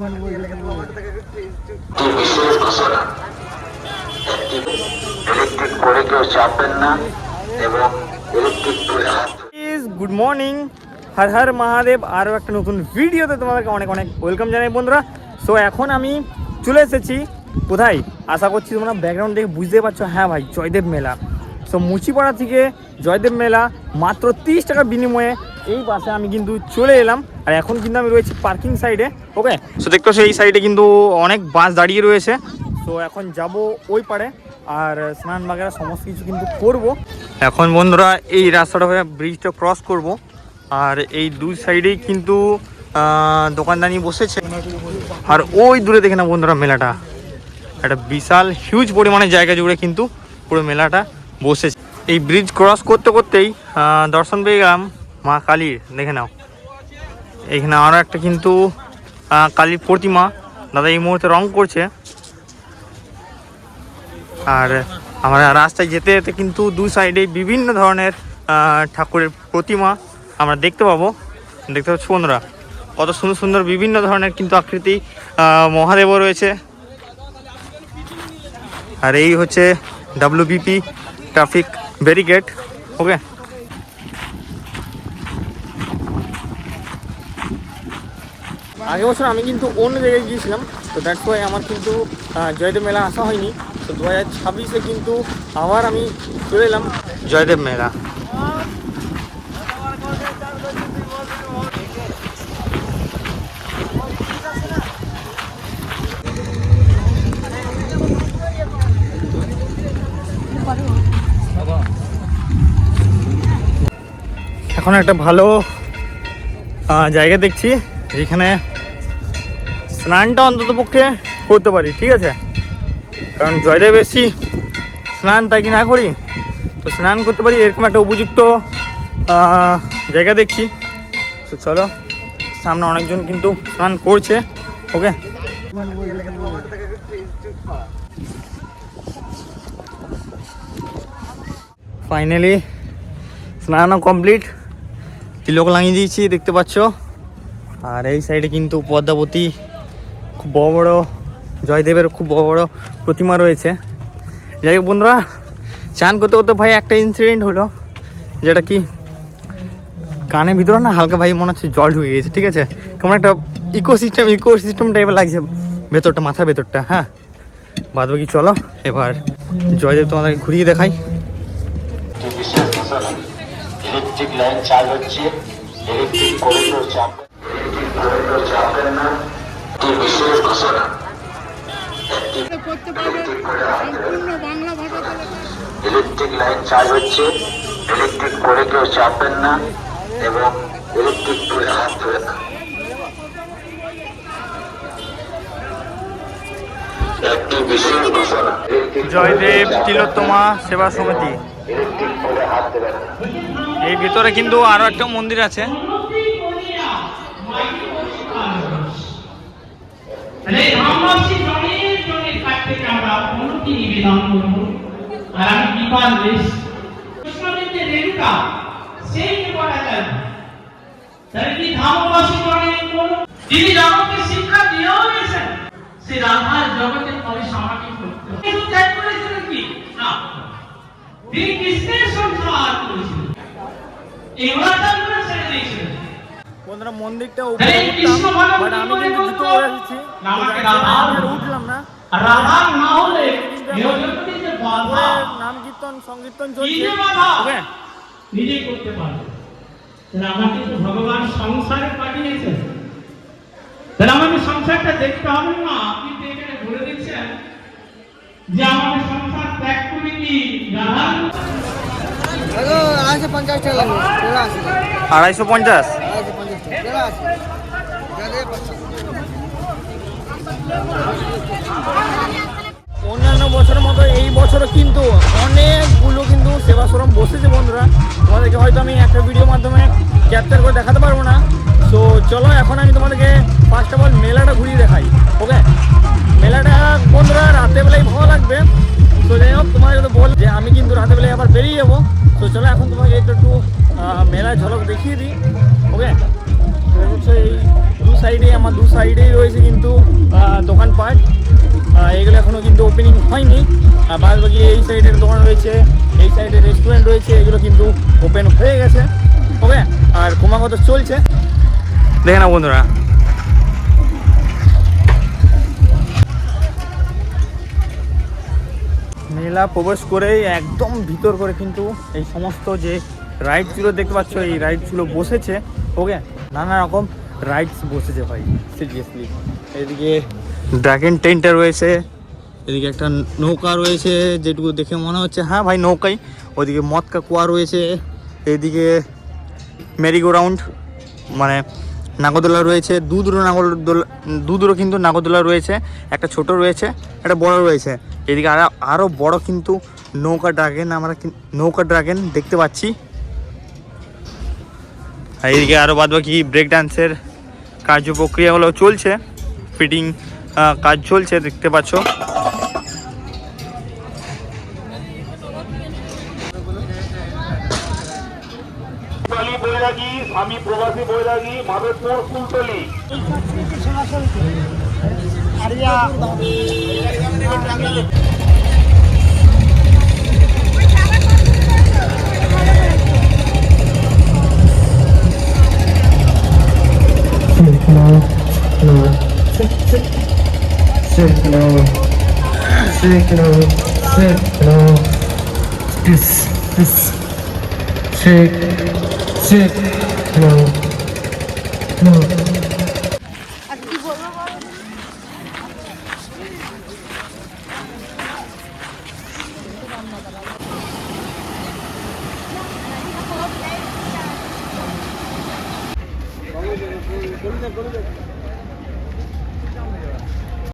একটি বিশেষ ঘোষণা? ইলেকট্রিক পরে কেউ চাপবেন না এবং ইলেকট্রিক পরে গুড মর্নিং হর হর মহাদেব আরও একটা নতুন ভিডিওতে তোমাদেরকে অনেক অনেক ওয়েলকাম জানাই বন্ধুরা। সো এখন আমি চলে এসেছি। কোথায়? আশা করছি তোমরা ব্যাকগ্রাউন্ড দেখে বুঝতে পারছ। হ্যাঁ ভাই জয়দেব মেলা। সো মুচিপাড়া থেকে জয়দেব মেলা মাত্র তিরিশ টাকার বিনিময়ে এই বাসে আমি কিন্তু চলে এলাম। আর এখন কিন্তু আমি রয়েছি পার্কিং সাইডে ওকে সো দেখতে সেই সাইডে কিন্তু অনেক বাস দাঁড়িয়ে রয়েছে। তো এখন যাব ওই পারে। আর স্নান বাগেরা সমস্ত কিছু কিন্তু করব। এখন বন্ধুরা, এই রাস্তাটা হয়ে ব্রিজটা ক্রস করব। আর এই দুই সাইডেই কিন্তু দোকানদানি বসেছে। আর ওই দূরে দেখে না বন্ধুরা মেলাটা। একটা বিশাল হিউজ পরিমাণে জায়গা জুড়ে কিন্তু পুরো মেলাটা বসেছে। এই ব্রিজ ক্রস করতে করতেই দর্শন পেয়ে গেলাম। মা কালীর দেখে নাও। এখানে আরও একটা কিন্তু কালীর প্রতিমা। দাদা এই মুহূর্তে রং করছে। আর আমরা রাস্তায় যেতে যেতে কিন্তু দু সাইডে বিভিন্ন ধরনের ঠাকুরের প্রতিমা আমরা দেখতে পাবো। দেখতে পাচ্ছ বন্ধুরা, কত সুন্দর সুন্দর বিভিন্ন ধরনের কিন্তু আকৃতি মহাদেবও রয়েছে। আর এই হচ্ছে ডাব্লিউবিপি ট্রাফিক ব্যারিকেড ওকে আগের বছর আমি কিন্তু অন্য জায়গায় গিয়েছিলাম তো দ্যাটস ওয়াই আমার কিন্তু জয়দেব মেলা আসা হয়নি। তো দু হাজার ছাব্বিশে কিন্তু আবার আমি চলে এলাম। জয়দেব মেলা। এখন একটা ভালো জায়গা দেখছি। যেখানে স্নানটা অন্তত পক্ষে করতে পারি, ঠিক আছে? কারণ জয়দেব বেশি স্নান তাই কি না করি? তো স্নান করতে পারি, এরকম একটা উপযুক্ত জায়গা দেখছি। তো চলো, সামনে অনেকজন কিন্তু স্নান করছে, ওকে? Finally স্নানও complete. তিলক লাগিয়ে দিয়েছি, দেখতে পাচ্ছ। আর এই সাইডে কিন্তু পদ্মাবতী খুব বড় বড়, জয়দেবের খুব বড় বড় প্রতিমা রয়েছে। যাই হোক বন্ধুরা, চান করতে করতে ভাই একটা ইনসিডেন্ট হলো, যেটা কি কানের ভিতরে না হালকা ভাই মনে হচ্ছে জল ঢুকে গেছে, ঠিক আছে? কেমন একটা ইকোসিস্টেম ইকোসিস্টেম টাইপের লাগছে ভেতরটা মাথা ভেতরটা হ্যাঁ? বাদ বাকি চলো, এবার জয়দেব তোমাদেরকে ঘুরিয়ে দেখাই। ইলেকট্রিক লাইন চার্জ হচ্ছে ইলেকট্রিক করে কেউ ইলেকট্রিক চাপবেন না একটি বিশেষ ঘোষণা লাইন চার্জ হচ্ছে ইলেকট্রিক করে কেউ চাপবেন না এবং ইলেকট্রিক পরে হাত ধরে না। জয়দেব তিলোত্তমা সেবা সমিতি। এই ভিতরে কিন্তু আরও একটা মন্দির আছে। তাহলে গ্রামবাসী জনের জনের কাছ থেকে আমরা অনুমতি নিবেদন করব। আর আমি বিপাল বেশ। কৃষ্ণের রেণুকা সেই যে তাহলে কি গ্রামবাসী জনের কোন যিনি রামকে শিক্ষা দিয়েও গেছেন সে রাধার জগতে কবে সমাধি করতে ত্যাগ করেছিলেন কি? না। তিনি কৃষ্ণের সংসার করেছিলেন। এই অনাচার ছেড়ে দিয়েছিলেন। বন্ধুরা মন্দিরটা বাট আমি কিন্তু জুতো বলতো, পরে এসেছি। তো আমাকে। উঠলাম না। না হলে নাম কীর্তন সংকীর্তন চলছে। নিজে করতে পারবে। আমাকে তো ভগবান সংসারে পাঠিয়েছেন। তাহলে আমাকে সংসারটা দেখতে হবে না। আপনি তো এখানে বলে দিচ্ছেন যে আমাকে সংসার ত্যাগ করে কি আড়াইশো পঞ্চাশ টাকা আড়াইশো। পঞ্চাশ? আড়াইশো পঞ্চাশ টাকা চলে আসবে যাদের পাচ্ছে অন্যান্য বছরের মতো এই বছরও কিন্তু অনেকগুলো কিন্তু সেবাশ্রম বসেছে বন্ধুরা। তোমাদেরকে হয়তো আমি একটা ভিডিওর মাধ্যমে ক্যাপচার করে দেখাতে পারব না। তো চলো এখন আমি তোমাদেরকে ফার্স্ট অফ অল মেলাটা ঘুরিয়ে দেখাই ওকে মেলাটা বন্ধুরা রাতেবেলায় ভালো লাগবে। তো যাই হোক তোমার যদি বল যে আমি কিন্তু রাতেবেলায় আবার বেরিয়ে যাব। তো চলো এখন তোমাকে একটু একটু মেলার ঝলক দেখিয়ে দিই। সাইডে আমার দু সাইডেই রয়েছে কিন্তু দোকানপাট। এগুলো এখনও কিন্তু ওপেনিং হয়নি। আর বাদ বাকি এই সাইডের দোকান রয়েছে এই সাইডে রেস্টুরেন্ট রয়েছে এগুলো কিন্তু ওপেন হয়ে গেছে। ওকে আর ক্রমাগত চলছে। দেখে না বন্ধুরা। মেলা প্রবেশ করেই একদম ভিতর করে কিন্তু এই সমস্ত যে রাইডসগুলো দেখতে পাচ্ছ এই রাইডসগুলো বসেছে। ওকে নানা রকম রাইডস বসেছে ভাই সিরিয়াসলি এদিকে ড্রাগন টেন্টার রয়েছে। এদিকে একটা নৌকা রয়েছে যেটুকু দেখে মনে হচ্ছে। হ্যাঁ ভাই নৌকাই। ওদিকে মদকা কুয়া রয়েছে। এদিকে মেরিগো রাউন্ড মানে নাগরদোলা রয়েছে। দু দুটো নাগরদোলা দু দুটো কিন্তু নাগরদোলা রয়েছে। একটা ছোট রয়েছে একটা বড় রয়েছে। এদিকে আরও আরও বড় কিন্তু নৌকা ড্রাগন আমরা নৌকা ড্রাগন দেখতে পাচ্ছি। আর এদিকে আরও বাদ বাকি ব্রেক ডান্সের কার্য প্রক্রিয়াগুলো চলছে। ফিটিং কাজ চলছে দেখতে পাচ্ছ। স্বামী প্রবাসী বৈরাগী Madhabpur Kultali. Signal, signal. This, this. Sig, signal. No. ¡Vamos!